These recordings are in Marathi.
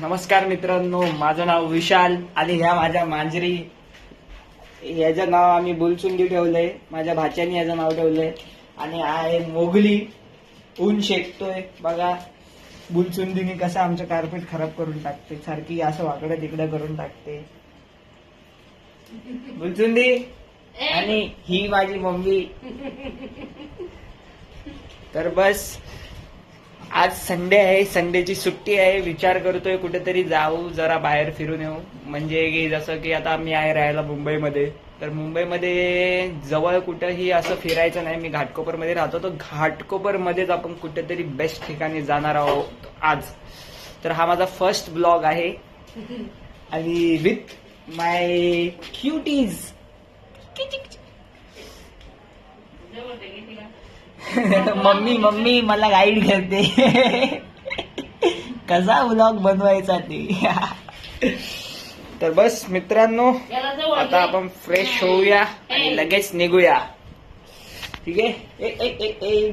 नमस्कार मित्रांनो माझं नाव विशाल आणि ह्या माझ्या मांजरी. याचं नाव आम्ही बुलचुंडी ठेवलंय माझ्या भाच्याने याचं नाव ठेवलंय. आणि आहे मोगली. ऊन शेकतोय. बघा बुलचुंडीने कसं आमचं कार्पेट खराब करून टाकते. सारखी असं वाकडं तिकडं करून टाकते. बुलचुंडी आणि ही माझी मम्मी तर बस आज संडे आहे संडेची सुट्टी आहे विचार करतोय कुठेतरी जाऊ जरा बाहेर फिरून येऊ. म्हणजे की जसं की आता मी आहे राहायला मुंबईमध्ये. तर मुंबईमध्ये जवळ कुठंही असं फिरायचं नाही. मी घाटकोपरमध्ये राहतो. तर घाटकोपरमध्येच आपण कुठेतरी बेस्ट ठिकाणी जाणार आहोत आज. तर हा माझा फर्स्ट ब्लॉग आहे. आणि with my cuties mummy mummy मला गाईड करते कसा ब्लॉग बनवायचा ते. तर बस मित्रांनो आता आपण फ्रेश होऊया आणि लगेच निघूया. ठीक आहे? ए, ए, ए, ए.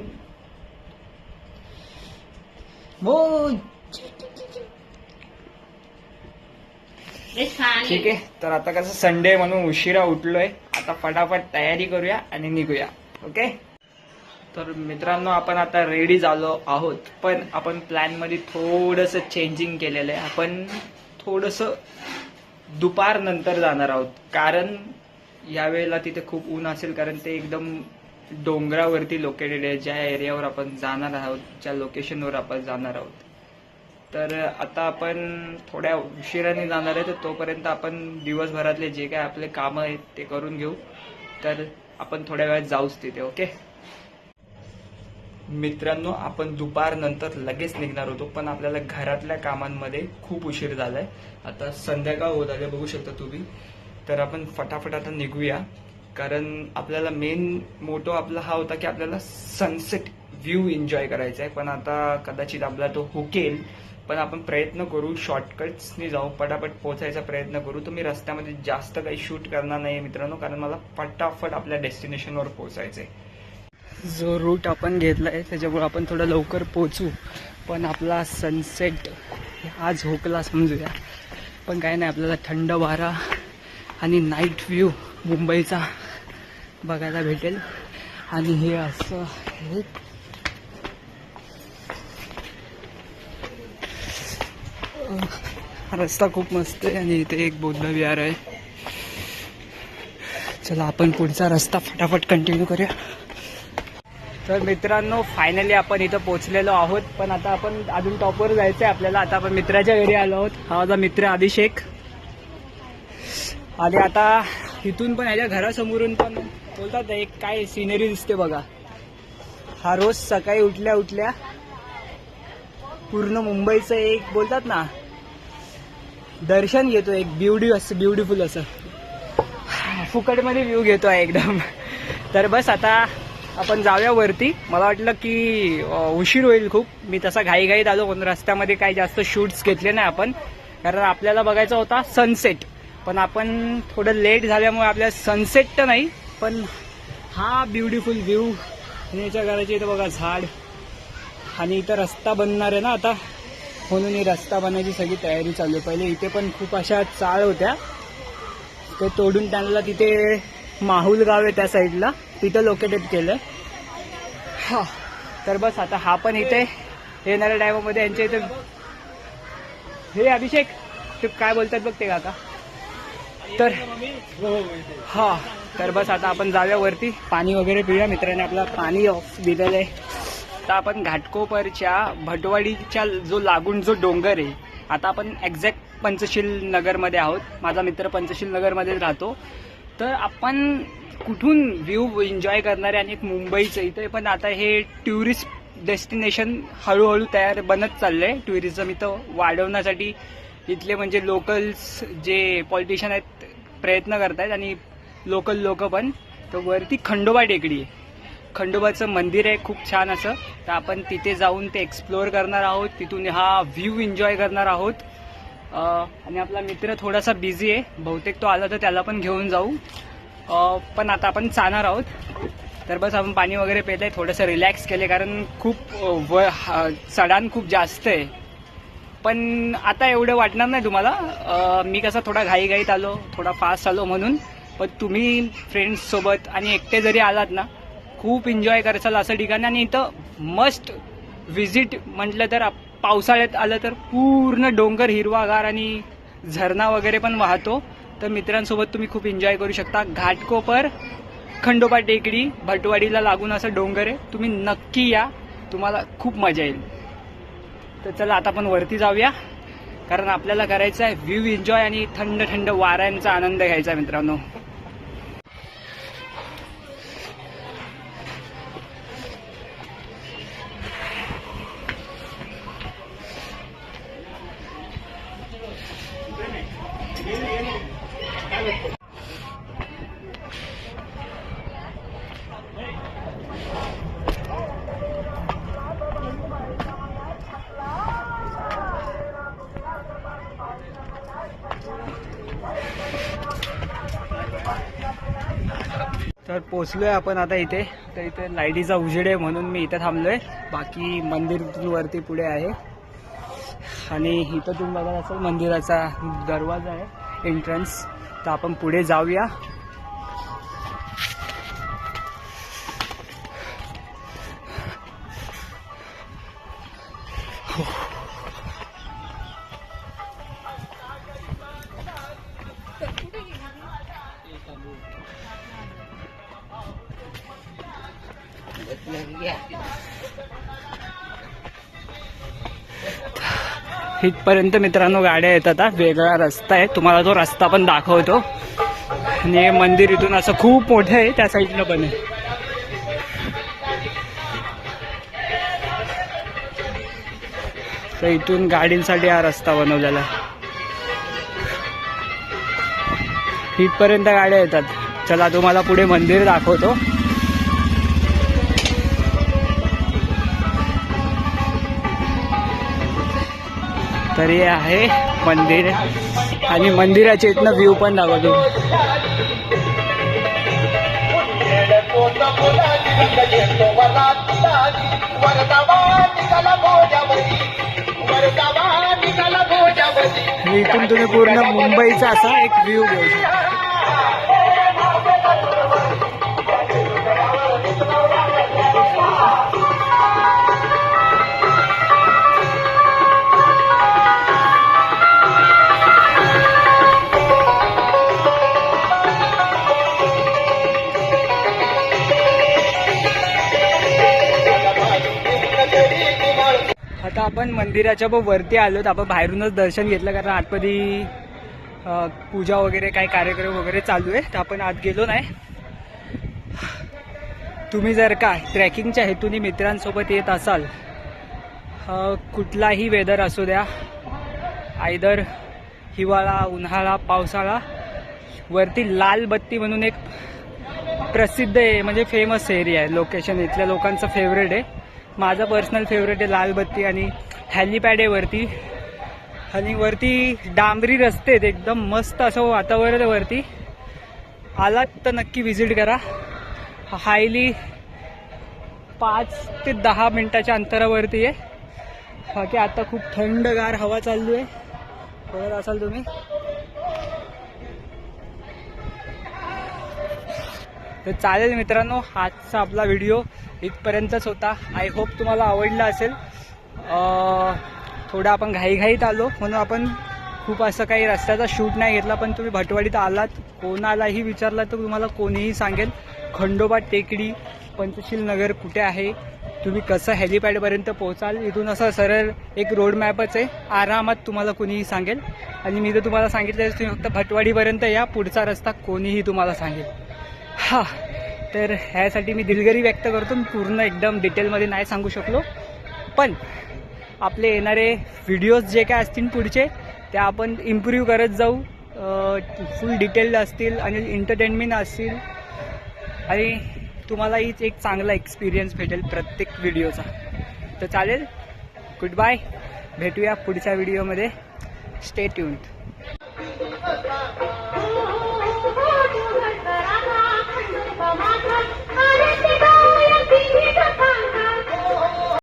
ठीक आहे? तर आता कसं संडे म्हणून उशिरा उठलोय. आता फटाफट तयारी करूया आणि निघूया. ओके तर मित्रांनो आपण आता रेडी झालो आहोत. पण आपण प्लॅनमध्ये थोडंसं थोडस चेंजिंग केलेलं आहे. आपण थोडस दुपार नंतर जाणार आहोत. कारण यावेळेला तिथे खूप ऊन असेल कारण ते एकदम डोंगरावरती लोकेटेड आहे. ज्या एरियावर आपण जाणार आहोत ज्या लोकेशनवर आपण जाणार आहोत. तर आता आपण थोड्या उशिराने जाणार आहे तर तोपर्यंत आपण दिवसभरातले जे काय आपले कामं आहेत ते करून घेऊ. तर आपण थोड्या वेळात जाऊच तिथे ओके? मित्रांनो आपण दुपारनंतर लगेच निघणार होतो पण आपल्याला घरातल्या कामांमध्ये खूप उशीर झालाय. आता संध्याकाळ होत आले बघू शकता तुम्ही. तर आपण फटाफट आता निघूया कारण आपल्याला मेन मोटो आपला हा होता की आपल्याला सनसेट व्ह्यू एन्जॉय करायचा आहे. पण आता कदाचित आपला तो हुकेल पण आपण प्रयत्न करू शॉर्टकट्सनी जाऊ पटापट पोहोचायचा प्रयत्न करू. तर मी रस्त्यामध्ये जास्त काही शूट करणार नाही मित्रांनो कारण मला फटाफट आपल्या डेस्टिनेशनवर पोहोचायचंय जो रूट आपण घेतला आहे त्याच्यामुळे आपण थोडं लवकर पोचू पण आपला सनसेट आज होकला समजूया. पण काय नाही आपल्याला थंड वारा आणि नाईट व्ह्यू मुंबईचा बघायला भेटेल. आणि हे असं हे रस्ता खूप मस्त आहे आणि इथे एक बौद्ध विहार आहे. चला आपण पुढचा रस्ता फटाफट कंटिन्यू करूया. तर मित्रांनो फायनली आपण इथं पोहोचलेलो आहोत. पण आता आपण अजून टॉपवर जायचं आहे आपल्याला. आता आपण मित्राच्या घरी आलो आहोत. हा माझा मित्र अभिषेक. आणि आता इथून पण ह्याच्या घरासमोरून पण बोलतात एक काय सिनरी दिसते बघा. हा रोज सकाळी उठल्या उठल्या पूर्ण मुंबईचं एक बोलतात ना दर्शन घेतो एक ब्युटी असं ब्युटिफुल असं. फुकटमध्ये व्ह्यू घेतो आहे एकदम. तर बस आता आपण जाऊया वरती. मला वाटलं की उशीर होईल खूप. मी तसा घाईघाईत आलो. पण रस्त्यामध्ये काही जास्त शूट्स घेतले नाही आपण. कारण आपल्याला बघायचा होता सनसेट पण आपण थोडं लेट झाल्यामुळे आपल्याला सनसेट तर नाही पण हा ब्युटिफुल व्ह्यू याच्या घराची इथं बघा झाड. आणि इथं रस्ता बनणार आहे ना आता. म्हणून ही रस्ता बनायची सगळी तयारी चालू आहे. पहिले इथे पण खूप अशा चाळ होत्या. ते तोडून त्यांना तिथे माहुल गाव आहे त्या साईडला तिथं लोकेटेड केलं हा तर बस आता हा पण इथे येणाऱ्या टायमामध्ये यांच्या इथे. हे अभिषेक ते काय बोलतात बघ ते काका. तर हा तर बस आता आपण जाऊया वरती. पाणी वगैरे पिऊया. मित्राने आपला पाणी ऑफ दिलेलं आहे. तर आपण घाटकोपरच्या भटवाडीच्या जो लागून जो डोंगर आहे आता आपण एक्झॅक्ट पंचशील नगरमध्ये आहोत. माझा मित्र पंचशील नगरमध्येच राहतो. तर आपण कुठून व्ह्यू एन्जॉय करणारे आणि एक मुंबईचं इथे पण आता हे टुरिस्ट डेस्टिनेशन हळूहळू तयार बनत चाललंय. टुरिझम इथं वाढवण्यासाठी इथले म्हणजे लोकल्स जे पॉलिटिशियन आहेत प्रयत्न करतायत आणि लोकल लोक पण. तर वरती खंडोबा टेकडी आहे. खंडोबाचं मंदिर आहे खूप छान असं. तर आपण तिथे जाऊन ते एक्सप्लोअर करणार आहोत. तिथून हा व्ह्यू एन्जॉय करणार आहोत. आणि आपला मित्र थोडासा बिझी आहे. बहुतेक तो आला तर त्याला पण घेऊन जाऊ. पण आता आपण चालणार आहोत. तर बस आपण पाणी वगैरे पेलंय आहे थोडंसं रिलॅक्स केले कारण खूप व हा- चढाण खूप जास्त आहे. पण आता एवढं वाटणार नाही तुम्हाला. मी कसा थोडा घाईघाईत आलो थोडा फास्ट आलो म्हणून. पण तुम्ही फ्रेंड्ससोबत आणि एकटे जरी आलात ना खूप एन्जॉय कराल असं ठिकाण. आणि इथं मस्ट व्हिजिट म्हटलं तर पावसाळ्यात आलं तर पूर्ण डोंगर हिरवागार आणि झरणा वगैरे पण वाहतो. तर मित्रांसोबत तुम्ही खूप एन्जॉय करू शकता. घाटकोपर खंडोबा टेकडी भटवाडीला लागून असं डोंगर आहे. तुम्ही नक्की या. तुम्हाला खूप मजा येईल. तर चला आता आपण वरती जाऊया. कारण आपल्याला करायचं आहे व्ह्यू एन्जॉय आणि थंड थंड वाऱ्यांचा आनंद घ्यायचा आहे मित्रांनो. तर पोचलोय आपण आता इथे. तर इथे लाईटीचा उजेड आहे म्हणून मी इथे थांबलोय. बाकी मंदिर वरती पुढे आहे. आणि इथं तुम्ही बघत असेल मंदिराचा दरवाजा आहे एंट्रन्स तर आपण पुढे जाऊया. इथपर्यंत मित्रांनो गाड्या येतात हा. वेगळा रस्ता आहे. तुम्हाला तो रस्ता पण दाखवतो. आणि हे मंदिर इथून असं खूप मोठं आहे त्या साईडला पण आहे. तर इथून गाडींसाठी हा रस्ता बनवलेला इथपर्यंत गाड्या येतात. चला तुम्हाला पुढे मंदिर दाखवतो. तर हे आहे मंदिर. आणि मंदिराच्या इथनं व्ह्यू पण दाखवतो. इथून तुम्ही पूर्ण मुंबईचा असा एक व्ह्यू घेऊ शकता. आपण मंदिराच्या ब- वरती आलो तर आपण बाहेरूनच दर्शन घेतलं कारण आतमध्ये पूजा वगैरे काही कार्यक्रम वगैरे चालू आहे तर आपण आत गेलो नाही. तुम्ही जर का ट्रॅकिंगच्या हेतूने मित्रांसोबत येत असाल कुठलाही वेदर असू द्या आयदर हिवाळा उन्हाळा पावसाळा वरती लाल बत्ती म्हणून एक प्रसिद्ध आहे म्हणजे फेमस एरिया आहे. लोकेशन इथल्या लोकांचं फेवरेट आहे. माझं पर्सनल फेवरेट आहे लालबत्ती आणि हॅलीपॅड आहे वरती. आणि वरती डांबरी रस्ते आहेत एकदम मस्त असं वातावरण आहे वरती. आलात तर नक्की व्हिजिट करा. हायली पाच ते दहा मिनिटाच्या अंतरावरती आहे. बाकी आता खूप थंडगार हवा चालू आहे. बघत असाल तुम्ही. तर चालेल मित्रांनो आजचा आपला व्हिडिओ इथपर्यंतच होता. आय होप तुम्हाला आवडला असेल. थोडा थोडं आपण घाईघाईत आलो. म्हणून आपण खूप असं काही रस्त्याचा शूट नाही घेतला पण तुम्ही भटवाडीत आलात. कोणालाही विचारला तर तुम्हाला कोणीही सांगेल. खंडोबा टेकडी पंचशील नगर कुठे आहे? तुम्ही कसं हेलिपॅडपर्यंत पोहोचाल? इथून असं सरळ एक रोड मॅपच आहे. आरामात तुम्हाला कोणीही सांगेल. आणि मी जर तुम्हाला सांगितलं तुम्ही फक्त भटवाडीपर्यंत या. पुढचा रस्ता कोणीही तुम्हाला सांगेल. हां. तर ह्यासाठी मी दिलगिरी व्यक्त करतो. पूर्ण एकदम डिटेलमध्ये नाही सांगू शकलो. पण आपले येणारे व्हिडिओज जे काय असतील पुढचे ते आपण इम्प्रूव्ह करत जाऊ. फुल डिटेल असतील आणि एंटरटेनमेंट असतील. आणि तुम्हाला हीच एक चांगला एक्सपिरियन्स भेटेल प्रत्येक व्हिडिओचा तर चालेल. गुड बाय भेटूया पुढच्या व्हिडिओमध्ये स्टे ट्यून्ड